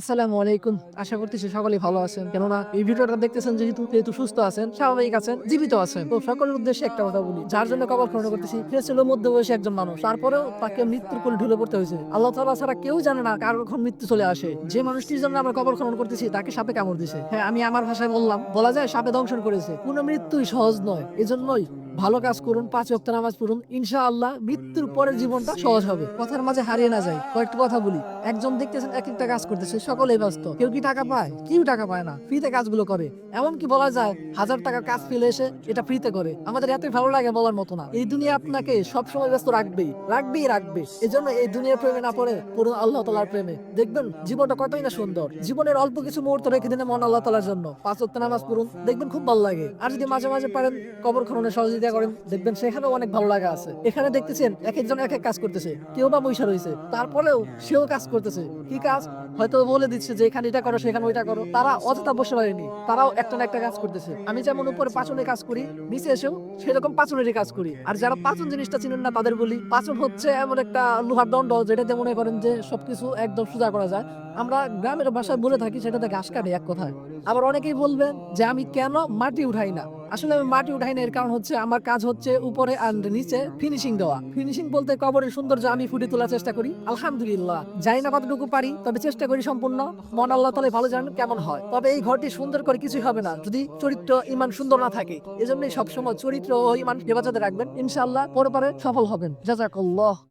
আসসালামু আলাইকুম। আশা করতেছি সকলেই ভালো আছেন। কেননা এই ভিডিওটা দেখতেছেন যেহেতু যেহেতু সুস্থ আছেন, স্বাভাবিক আছেন, জীবিত আছেন। তো সকলের উদ্দেশ্যে একটা কথা বলি। যার জন্য কবর খনন করতেছি। সে ছিল মধ্যবয়সী একজন মানুষ। তারপরেও তাকে মৃত্যুর কোলে ঢুলে পড়তে হয়েছে। আল্লাহ তাআলা ছাড়া কেউ জানে না কার কখন মৃত্যু চলে আসে। যে মানুষটির জন্য আমরা কবর খনন করতেছি, তাকে সাপে কামড় দিছে। হ্যাঁ আমি আমার ভাষায় বললাম, বলা যায় সাপে দংশন করেছে। কোনো মৃত্যুই সহজ নয়। এজন্যই ভালো কাজ করুন, পাঁচ ওয়াক্ত নামাজ পড়ুন, ইনশাআল্লাহ মৃত্যুর পরের জীবনটা সহজ হবে। কথার মাঝে হারিয়ে না যায় কয়েকটা কথা বলি। একজন দেখতেছেন এক একটা কাজ করতেছে, সকলেই ব্যস্ত, কেউ কি টাকা পায়? কেউ টাকা পায় না, ফ্রিতে কাজগুলো করে। এমন কি বলা যায়, হাজার টাকার কাজ ফেলে এসে এটা ফ্রিতে করে। আমাদের এতই ভালো লাগে বলার মতো না। এই দুনিয়া আপনাকে সবসময় ব্যস্ত রাখবেই রাখবেই রাখবে এজন্য এই দুনিয়ার প্রেমে না পড়ে, পড়ুন আল্লাহ তালার প্রেমে। দেখবেন, জীবনটা কতই না সুন্দর। জীবনের অল্প কিছু মুহূর্ত রেখে দিনে মন আল্লাহ তালার জন্য। পাঁচ ওয়াক্ত নামাজ পড়ুন, দেখবেন খুব ভালো লাগে। আর যদি মাঝে মাঝে পারেন, কবর খননে সহযোগিতা করেন, দেখবেন অনেক ভালো লাগা আছে। এখানে দেখতেছেন, এক একজন এক এক কাজ করতেছে। কেউ বা বৈশা রয়েছে, তারপরেও সেও কাজ করতেছে। কি কাজ? হয়তো বলে দিচ্ছে যে, এখানে এটা করো, সেখানে ওইটা করো। তারা অযথা বসে পারেনি তারাও একটা না একটা কাজ করতেছে। আমি যেমন উপরে পাচনে কাজ করি, নিচে এসেও সেরকম পাচনেরই কাজ করি। আর যারা পাচন জিনিসটা চিনেন না, তাদের বলি পাচন হচ্ছে এমন একটা লোহার দণ্ড, যেটাতে মনে করেন যে, সবকিছু একদম সোজা করা যায়। আমরা গ্রামের ভাষায় বলে থাকি, সেটাতে ঘাস কাটে এক কথায়। আবার অনেকেই বলবেন যে, আমি কেন মাটি উঠাই না? আসলে আমি মাটি উঠাই না এর কারণ হচ্ছে আমার কাজ হচ্ছে উপরে আর নিচে ফিনিশিং দেওয়া। ফিনিশিং বলতে কবরের সৌন্দর্য আমি ফুটে তোলার চেষ্টা করি। আলহামদুলিল্লাহ। জানি না কতটুকু পারি, তবে চেষ্টা করি সম্পূর্ণ। মন আল্লাহ তালে ভালো জানেন কেমন হয়। তবে এই ঘরটি সুন্দর করে কিছুই হবে না, যদি চরিত্র ইমান সুন্দর না থাকে। এজন্যই সবসময় চরিত্র ও ইমান হেফাজতে রাখবেন। ইনশাআল্লাহ পরে পরে সফল হবেন। জাজাকাল্লাহ